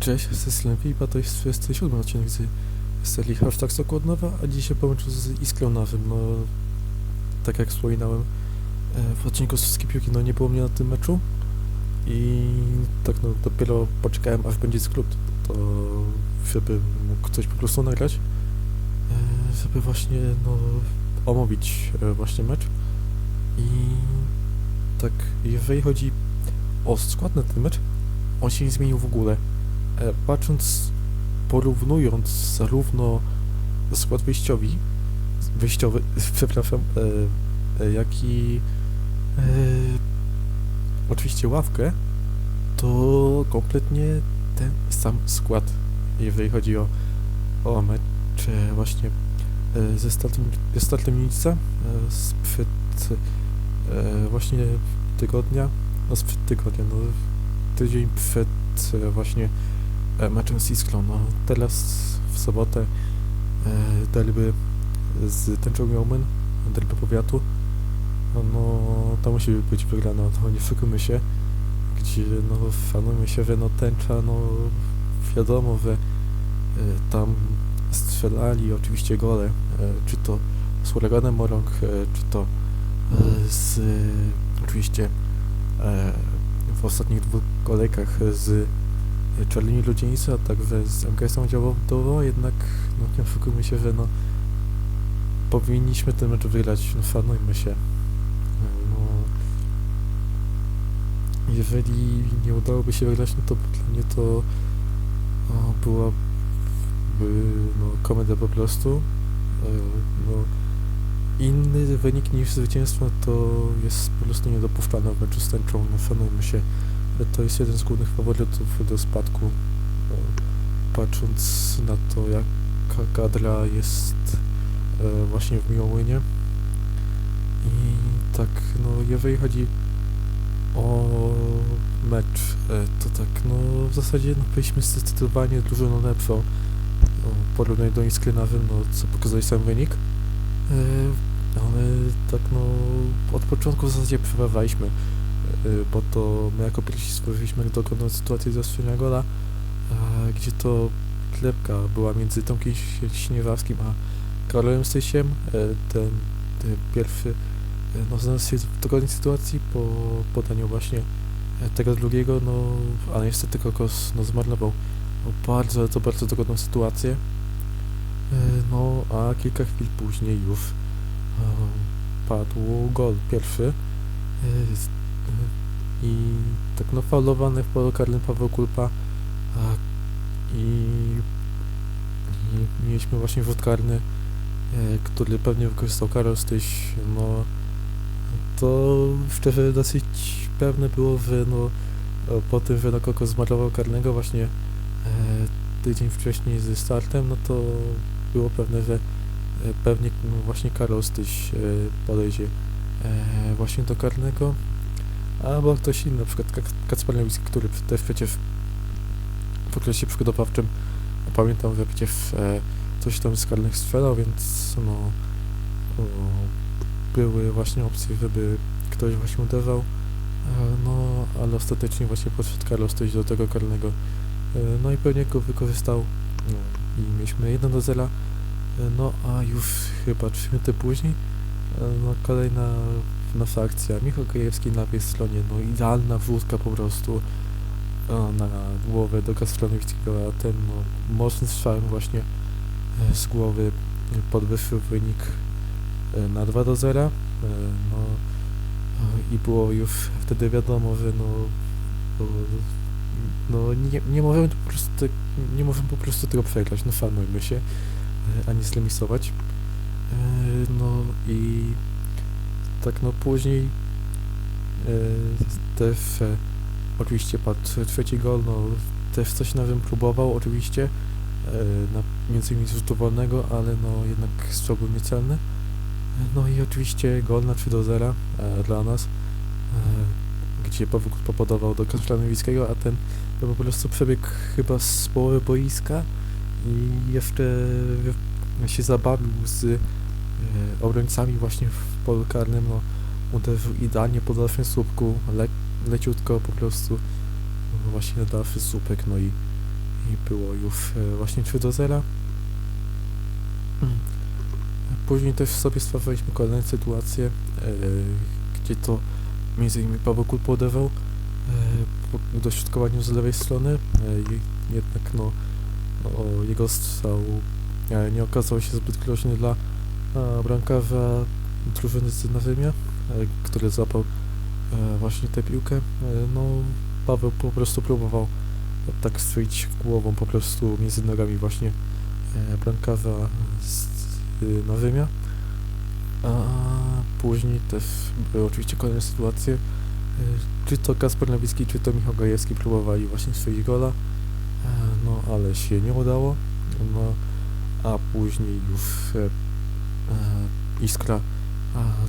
Cześć, jestem Pipa, to jest 27 odcinek z serii Hashtag Soku od nowa, a dzisiaj po meczu z Iskrą Nowym, no tak jak wspominałem e, w odcinku z wszystkie piłki, no nie było mnie na tym meczu i tak no dopiero poczekałem aż będzie skrót, to żeby mógł coś po prostu nagrać, e, żeby właśnie no omówić e, właśnie mecz i tak jeżeli chodzi o skład na ten mecz, on się nie zmienił w ogóle. E, patrząc, porównując zarówno skład wyjściowy, wyjściowy, przepraszam, e, e, jak i oczywiście ławkę, to kompletnie ten sam skład, jeżeli chodzi o, o mecz właśnie ze startem, ze startem Nica sprzed właśnie tygodnia, no sprzed tygodnia, no tydzień przed właśnie e, z Isklą. No, teraz w sobotę e, derby z Tęczą Jomen, derby powiatu. No, no to musi być wygrana, no nie szukamy się, gdzie no szanujmy się, że no Tęcza, no wiadomo, że e, tam strzelali oczywiście gole, czy to z huraganem Morąg, czy to z oczywiście w ostatnich dwóch kolejkach z Czarnymi Ludzieńcy, a także z MKS-em działową, jednak no, nie oszukujmy się, że no powinniśmy ten mecz wygrać, no szanujmy się. No, jeżeli nie udałoby się wygrać, no to dla mnie to o, byłaby no, komedia po prostu. E, no, inny wynik niż zwycięstwo to jest po prostu niedopuszczalne w meczu z tęczą, no szanujmy się. To jest jeden z głównych faworytów do spadku, e, patrząc na to jaka kadra jest e, właśnie w Miłołynie. I tak, no jeżeli chodzi o mecz, e, to tak, no w zasadzie no, byliśmy zdecydowanie dużo lepszą no, porównaniu do Iskry Nawym, no co pokazuje sam wynik. E, ale tak no od początku w zasadzie przewawaliśmy, e, bo to my jako pierwsi stworzyliśmy dogodną sytuację zastrzenia gola, gdzie to klepka była między Tomkiem Śniewawskim a Karolem Stysiem. E, Ten, ten pierwszy e, no, znalazł się w dogodnej sytuacji po podaniu właśnie tego drugiego, no ale niestety Kokos no, zmarnował no, bardzo, to bardzo dogodną sytuację. No, a kilka chwil później już padł gol pierwszy. I tak no faulowany w polu karnym Paweł Kulpa a, i, i mieliśmy właśnie rzut karny, e, który pewnie wykorzystał Karol Styś, no to szczerze dosyć pewne było, że no e, po tym, że no Koko zmarnował karnego właśnie e, tydzień wcześniej ze startem, no to było pewne, że e, pewnie no, właśnie Karol Styś e, podejdzie właśnie do karnego, albo ktoś inny, na przykład Kac- Kacper Lewicki, który też przecież w okresie przygotowawczym pamiętam, że przecież e, coś tam z karnych strzelał, więc no o, były właśnie opcje, żeby ktoś właśnie uderzał, e, no ale ostatecznie właśnie podszedł Carlos Tyś do tego karnego, e, no i pewnie go wykorzystał. No, i mieliśmy 1 do 0, e, no a już chyba 3 minuty później e, no kolejna nasza akcja, Michał Krajewski na stronie, no idealna wrzutka po prostu e, na głowę do Kasprowickiego, a ten no, mocny strzałem właśnie e, z głowy podwyższył wynik e, na 2 do 0. e, No i było już wtedy wiadomo, że no, no, nie, nie możemy po prostu nie możemy po prostu tego przegrać, no szanujmy się, ani zremisować. No i tak no później e, e, oczywiście padł trzeci gol, no też coś nowym próbował oczywiście, e, na, między innymi z rzutu wolnego, ale no jednak strzał był niecelny. E, No i oczywiście gol na 3 do 0 e, dla nas, e, gdzie Paweł popodował do Kacpra Nowickiego, a ten to po prostu przebiegł chyba z połowy boiska i jeszcze wy- się zabawił z e, obrońcami właśnie w polu karnym, no uderzył idealnie po dalszym słupku, le, leciutko po prostu no właśnie dalszy słupek, no i i było już e, właśnie 3 do 0. Mm. Później też sobie stwarzaliśmy kolejne sytuacje, e, gdzie to innymi Paweł Kul podawał e, dośrodkowaniu z lewej strony, jednak no jego strzał e, nie okazał się zbyt groźny dla bramkarza drużyny z Nawymia, e, który zapał e, właśnie tę piłkę. E, no Paweł po prostu próbował tak strzelić głową po prostu między nogami właśnie bramkarza z Nawymia. A później też były oczywiście kolejne sytuacje, czy to Kasper Nowicki, czy to Michał Gajewski próbowali właśnie strzelić gola, no ale się nie udało, no a później już Iskra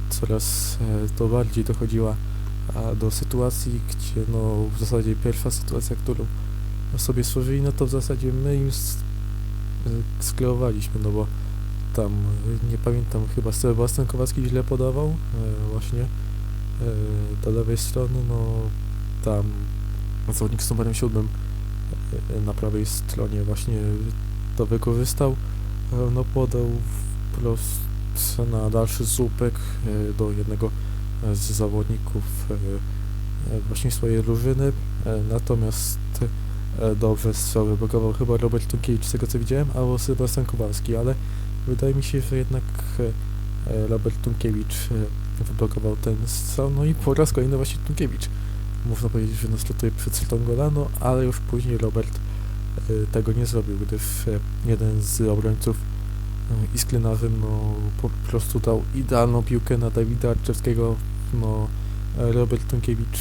coraz e, to bardziej dochodziła do sytuacji, gdzie no w zasadzie pierwsza sytuacja, którą sobie stworzyli, no to w zasadzie my im e, skleowaliśmy, no bo tam, e, nie pamiętam, chyba Sebastian Kowalski źle podawał, e, właśnie e, do lewej strony, no tam zawodnik z numerem 7 e, na prawej stronie właśnie to wykorzystał, e, no podał wprost na dalszy słupek e, do jednego e, z zawodników e, właśnie swojej drużyny, natomiast e, dobrze strzał wyblokował chyba Robert Tunkiewicz z tego co widziałem, albo Sebastian Kowalski, ale wydaje mi się, że jednak Robert Tunkiewicz wyblokował ten strzał, no i po raz kolejny właśnie Tunkiewicz. Można powiedzieć, że nas przed strzelą gola, no ale już później Robert tego nie zrobił, gdyż jeden z obrońców e, Isklenawym no po prostu dał idealną piłkę na Dawida Arczewskiego, no Robert Tunkiewicz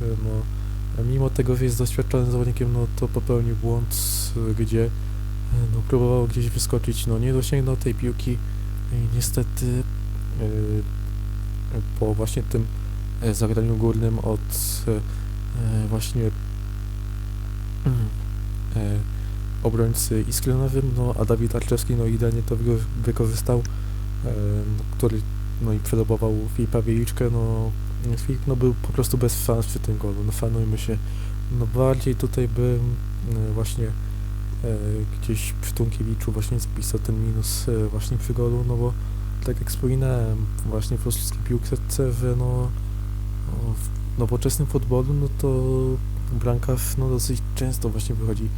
no mimo tego, że jest doświadczonym zawodnikiem, no to popełnił błąd, gdzie no, próbował gdzieś wyskoczyć, no nie dosięgnął tej piłki i niestety e, po właśnie tym e, zagraniu górnym od e, właśnie e, obrońcy Isklenowym, no a Dawid Arczewski no idealnie to wykorzystał, który no i przedobował Filipa Wieliczkę, no Filip no był po prostu bez szans przy tym golu, no fanujmy się, no bardziej tutaj bym e, właśnie e, gdzieś przy Tunkiewiczu właśnie zapisał ten minus e, właśnie przy golu, no bo tak jak wspominałem właśnie w polskiej piłce, że no w nowoczesnym futbolu, no to bramkarz no dosyć często właśnie wychodzi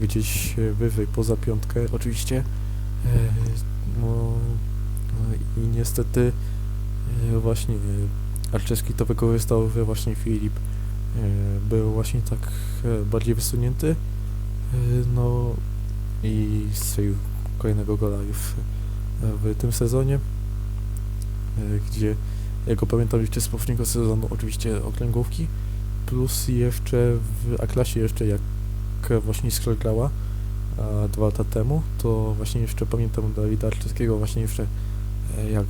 gdzieś e, wyżej, poza piątkę oczywiście. E, no, no i niestety e, właśnie e, Arczewski to wykorzystał, właśnie Filip e, był właśnie tak e, bardziej wysunięty. E, no i strzelił kolejnego gola e, w tym sezonie, e, gdzie jak go pamiętam jeszcze z poprzedniego sezonu, oczywiście okręgówki, plus jeszcze w A-klasie jeszcze jak właśnie Iskra grała a, dwa lata temu, to właśnie jeszcze pamiętam Dawida Arczewskiego właśnie jeszcze e, jak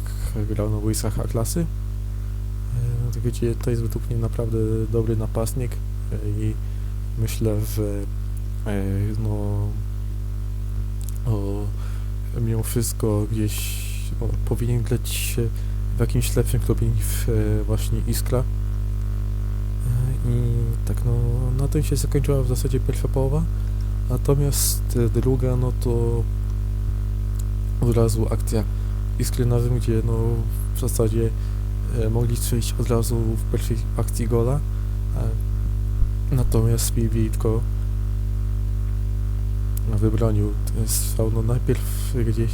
grał na boiskach A-klasy, e, gdzie to jest według mnie naprawdę dobry napastnik e, i myślę, e, no o, mimo wszystko gdzieś o, powinien grać w jakimś lepszym klubie niż właśnie Iskra. I tak no, na tym się zakończyła w zasadzie pierwsza połowa. Natomiast e, druga, no to od razu akcja Iskry Nowym, gdzie no w zasadzie e, mogli strzelić od razu w pierwszej akcji gola. E, natomiast Piwitko wybronił ten strzał, no najpierw gdzieś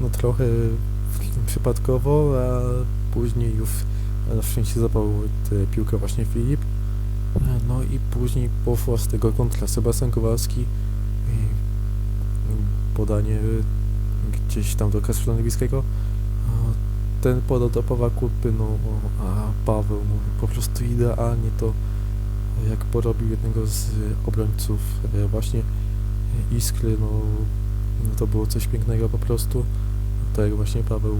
no trochę przypadkowo, a później już na szczęście zapał piłkę właśnie Filip. No i później poszła z tego kontra Sebastian Kowalski i podanie gdzieś tam do. A Ten podał do Pawła Kupy, no a Paweł no, po prostu idealnie to jak porobił jednego z obrońców e, właśnie Iskry, no, no to było coś pięknego po prostu tak jak właśnie Paweł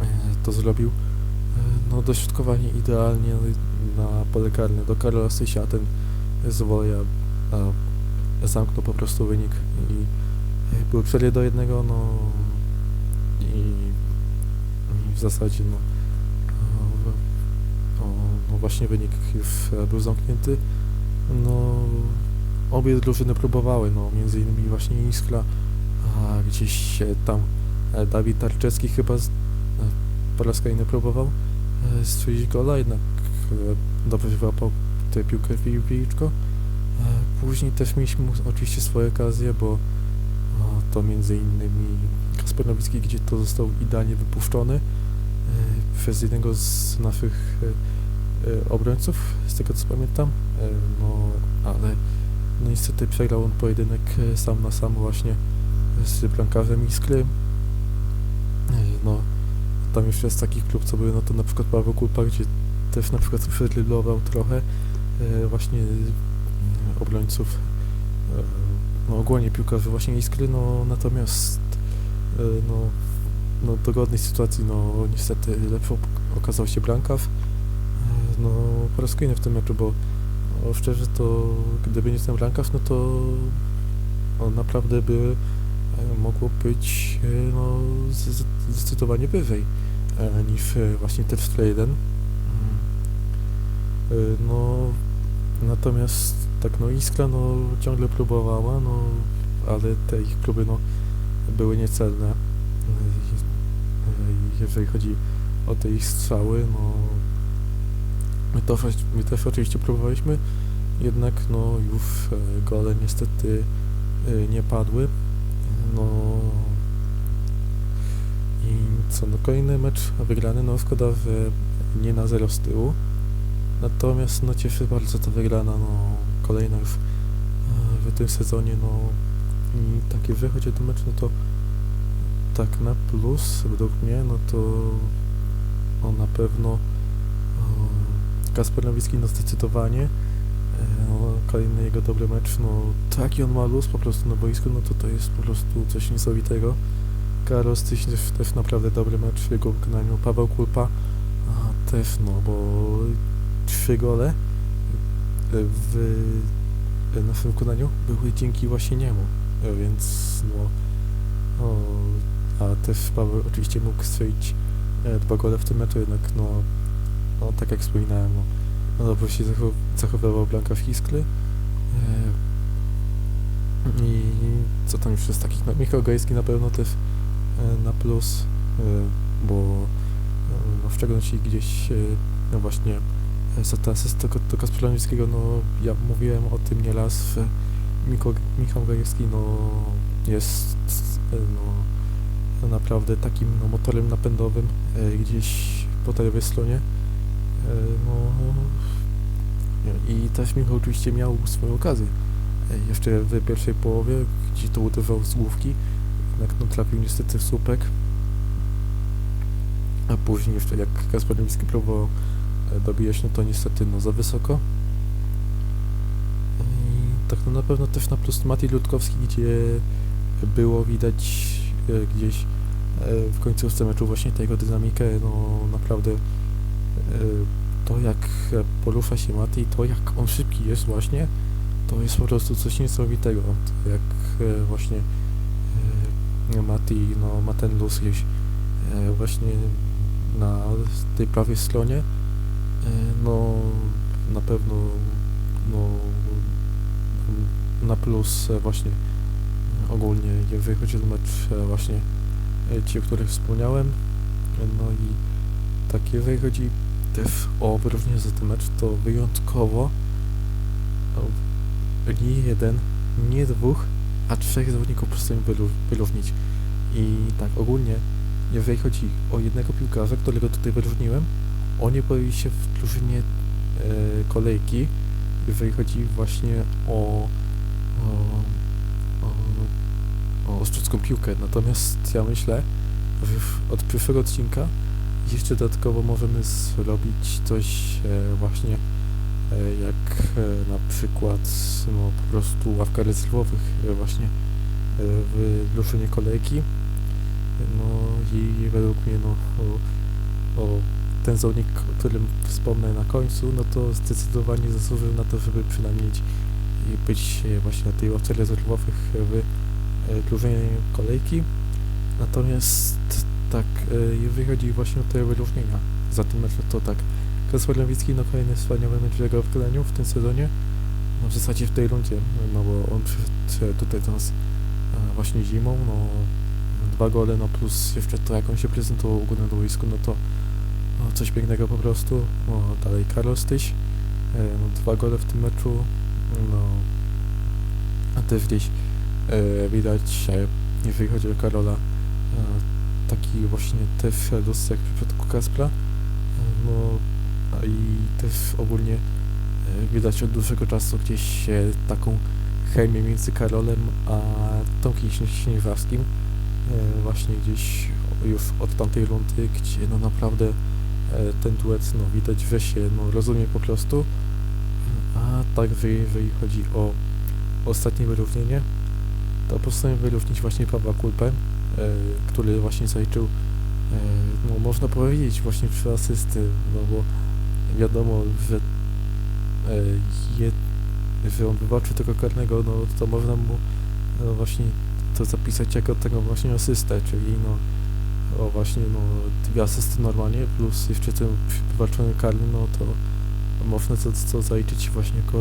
e, to zrobił. E, No dośrodkowanie idealnie na pole karne do Karola Sysia, ten z zamknął po prostu wynik i e, był 4 do 1, no i, i w zasadzie no, o, o, no właśnie wynik już e, był zamknięty. No obie drużyny próbowały, no między innymi właśnie Iskra, a gdzieś tam e, Dawid Tarczewski chyba z, po raz kolejny próbował strzelić gola, jednak dobrze wyłapał tę piłkę w Wieliczko. E, Później też mieliśmy oczywiście swoje okazje, bo o, to między innymi Kasper Nowicki, gdzie to został idealnie wypuszczony e, przez jednego z naszych e, e, obrońców, z tego co pamiętam. E, No, ale no niestety przegrał on pojedynek e, sam na sam właśnie z bramkarzem Iskry. E, No, tam jeszcze jest takich klub, co były, no to na przykład Paweł Kulpa, gdzie też na przykład przedlilował trochę e, właśnie obrońców, e, no ogólnie piłkarzy właśnie Iskry, no natomiast e, no, no dogodnej sytuacji, no niestety lepszą okazał się. E, No po raz kolejny w tym meczu, bo no, szczerze to gdyby nie ten bramkarz, no to on naprawdę by mogło być no, zdecydowanie wyżej niż właśnie te 4-1. E, No natomiast tak no Iskra no ciągle próbowała, no ale te ich kluby no były niecelne. E, Jeżeli chodzi o te ich strzały, no my, to, my też oczywiście próbowaliśmy, jednak no już e, gole niestety nie padły. No i co, no kolejny mecz wygrany, no szkoda, że nie na zero z tyłu. Natomiast no cieszy bardzo ta wygrana, no kolejna już e, w tym sezonie, no i takie wychodzi o ten mecz, no to tak na plus według mnie, no to on na pewno o, Kasper Nowicki no zdecydowanie e, no, kolejny jego dobry mecz, no taki on ma luz po prostu na boisku, no to to jest po prostu coś niesamowitego. Karol Tyś też, też naprawdę dobry mecz w jego wykonaniu, Paweł Kulpa też, no bo trzy gole e, w e, naszym wykonaniu były dzięki właśnie niemu, e, więc no o, a też Paweł oczywiście mógł strzelić dwa gole w tym meczu, jednak no, no tak jak wspominałem, no, no dobrze się zachow zachowywał Blanka w Hiskly. I co tam już jest takich, no Michał Gajski na pewno też na plus, bo no, w szczególności gdzieś no właśnie asystę do, do Kaspra Lewickiego, no ja mówiłem o tym nieraz, Miko, Michał Gajewski no jest no, naprawdę takim no, motorem napędowym e, gdzieś po tej stronie. E, no, I też Michał oczywiście miał swoją okazję. E, jeszcze w pierwszej połowie, gdzie to uderzał z główki, jednak no, trafił niestety w słupek. A później jeszcze jak Kasper próbował dobijać, no to niestety no za wysoko. I tak no na pewno też na plus Mati Ludkowski, gdzie było widać e, gdzieś e, w końcówce meczu właśnie tę jego dynamikę, no naprawdę e, to jak porusza się Mati, to jak on szybki jest właśnie, to jest po prostu coś niesamowitego. Jak właśnie Mati no, ma ten luz gdzieś właśnie na tej prawej stronie, no na pewno no, na plus e, właśnie ogólnie, jeżeli chodzi o mecz e, właśnie e, ci, o których wspomniałem. E, No i tak, jeżeli chodzi też o wyrównanie za ten mecz, to wyjątkowo nie jeden, nie dwóch, a trzech zawodników postanowił wyró- wyróżnić. I tak ogólnie, jeżeli chodzi o jednego piłkarza, którego tutaj wyróżniłem, on nie pojawił się w drużynie e, kolejki, jeżeli chodzi właśnie o, o, o, o ostrzycką piłkę. Natomiast ja myślę, że od pierwszego odcinka jeszcze dodatkowo możemy zrobić coś e, właśnie e, jak e, na przykład no, po prostu ławka rezerwowych e, właśnie e, w drużynie kolejki. No i według mnie no, o, o ten zawodnik, o którym wspomnę na końcu, no to zdecydowanie zasłużył na to, żeby przynajmniej być właśnie na tej ławce rezerwowych w e, drużynie kolejki. Natomiast tak, e, jeżeli chodzi właśnie o te wyróżnienia za mecz, to tak, Kasper Lewicki, no kolejny wspaniały mecz w jego wykonaniu w tym sezonie. no w zasadzie w tej rundzie, no bo on przyszedł tutaj do nas e, właśnie zimą, no dwa gole, no plus jeszcze to jak on się prezentował w ogóle na boisku, no to coś pięknego po prostu. No dalej Carlos Tyś, e, no dwa gole w tym meczu, no a też gdzieś e, widać, jeżeli chodzi o Karola, e, taki właśnie też los jak w przypadku Kaspra, e, no a i też ogólnie e, widać od dłuższego czasu gdzieś taką chemię między Karolem a Tomkiem Śnieżawskim, e, właśnie gdzieś już od tamtej rundy, gdzie no naprawdę ten duet, no widać, że się no, rozumie po prostu, a także jeżeli chodzi o ostatnie wyrównanie, to postanowiłem wyróżnić właśnie Pawła Kulpę, e, który właśnie zaliczył, e, no można powiedzieć właśnie trzy asysty, no bo wiadomo, że, e, je, że on wybaczył tego karnego, no to można mu no właśnie to zapisać jako tego właśnie asystę, czyli no o właśnie no dwie asysty normalnie plus jeszcze ten wybaczony karny, no to można to, to zaliczyć właśnie jako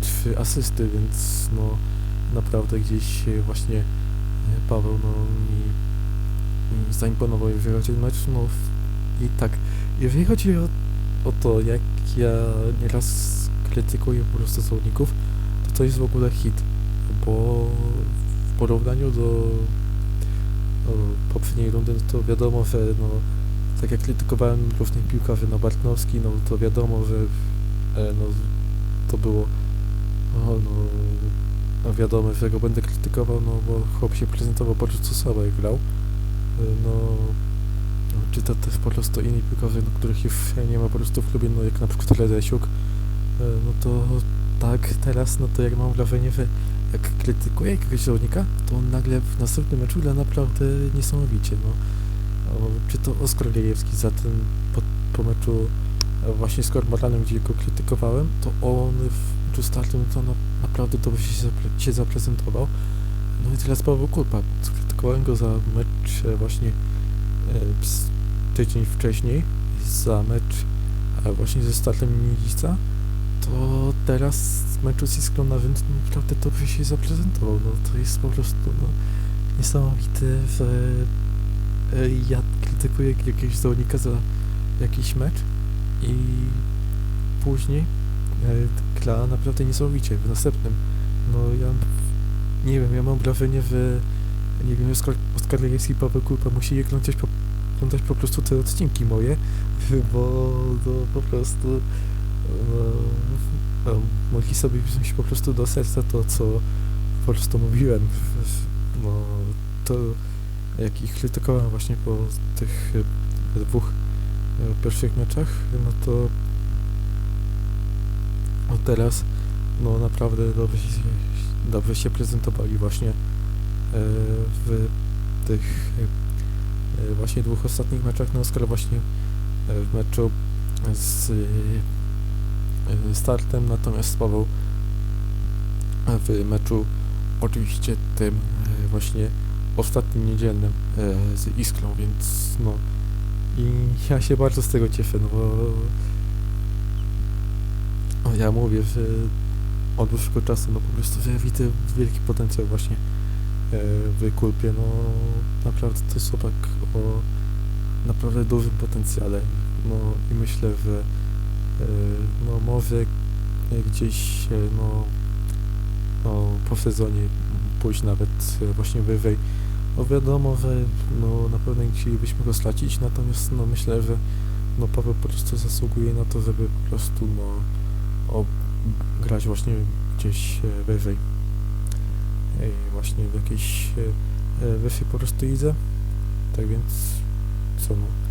trzy asysty, więc no naprawdę gdzieś właśnie e, Paweł no mi, mi zaimponował jeżeli chodzi o mecz, no i tak, jeżeli chodzi o, o to jak ja nieraz krytykuję po prostu zawodników, to to jest w ogóle hit, bo w porównaniu do poprzedniej rundy, no to wiadomo, że no tak jak krytykowałem różnych piłkarzy, no Bartnowski, no to wiadomo, że e, no to było no, no, no wiadomo, że go będę krytykował, no bo chłop się prezentował po prostu słabo jak grał. Y, No, no czy to też po prostu inni piłkarze, no, których już nie ma po prostu w klubie, no jak na przykład Redesiuk, y, no to tak teraz, no to jak mam wrażenie, że jak krytykuję jakiegoś zawodnika, to on nagle w następnym meczu gra naprawdę niesamowicie, no. O, czy to Oskar Gajewski za ten, po, po meczu e, właśnie z Kormoranem, gdzie go krytykowałem, to on w meczu startowym to na, naprawdę dobrze się, się zaprezentował. No i teraz Paweł Kulpa. Krytykowałem go za mecz e, właśnie e, tydzień wcześniej, za mecz e, właśnie ze startem Milica, to teraz w meczu z Iskrą na Wynt naprawdę dobrze się zaprezentował. No to jest po prostu no, niesamowite, że e, ja krytykuję jakiegoś zawodnika za jakiś mecz i później e, gra naprawdę niesamowicie w następnym. No ja nie wiem, ja mam wrażenie, że nie wiem, Oskar, Oskar Lejewski Paweł Kulpa musieli oglądać po, oglądać po prostu te odcinki moje, bo to po prostu no, no, mogli sobie wziąć po prostu do serca to, co po prostu mówiłem. No to jak ich krytykowałem właśnie po tych e, dwóch e, pierwszych meczach, no to teraz no naprawdę dobrze się, dobrze się prezentowali właśnie e, w tych e, właśnie dwóch ostatnich meczach, no skoro właśnie e, w meczu z e, startem, natomiast Paweł w meczu oczywiście tym e, właśnie ostatnim niedzielnym z Iskrą, więc no i ja się bardzo z tego cieszę, no bo ja mówię, że od dłuższego czasu, no po prostu, ja widzę wielki potencjał właśnie w Kulpie, no naprawdę to jest chłopak o naprawdę dużym potencjale, no i myślę, że no może e, gdzieś no, no po sezonie pójść nawet właśnie wyżej. No wiadomo, że no na pewno chcielibyśmy go stracić, natomiast no myślę, że no Paweł po prostu zasługuje na to, żeby po prostu no grać właśnie gdzieś wyżej. E, właśnie w jakiejś wyższej po prostu lidze. Tak więc co no.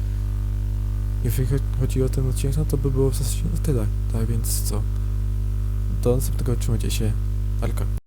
Jeżeli cho- chodzi o ten odcinek, no to by było w zasadzie tyle. Tak więc co. Do następnego trzymajcie się. Alka.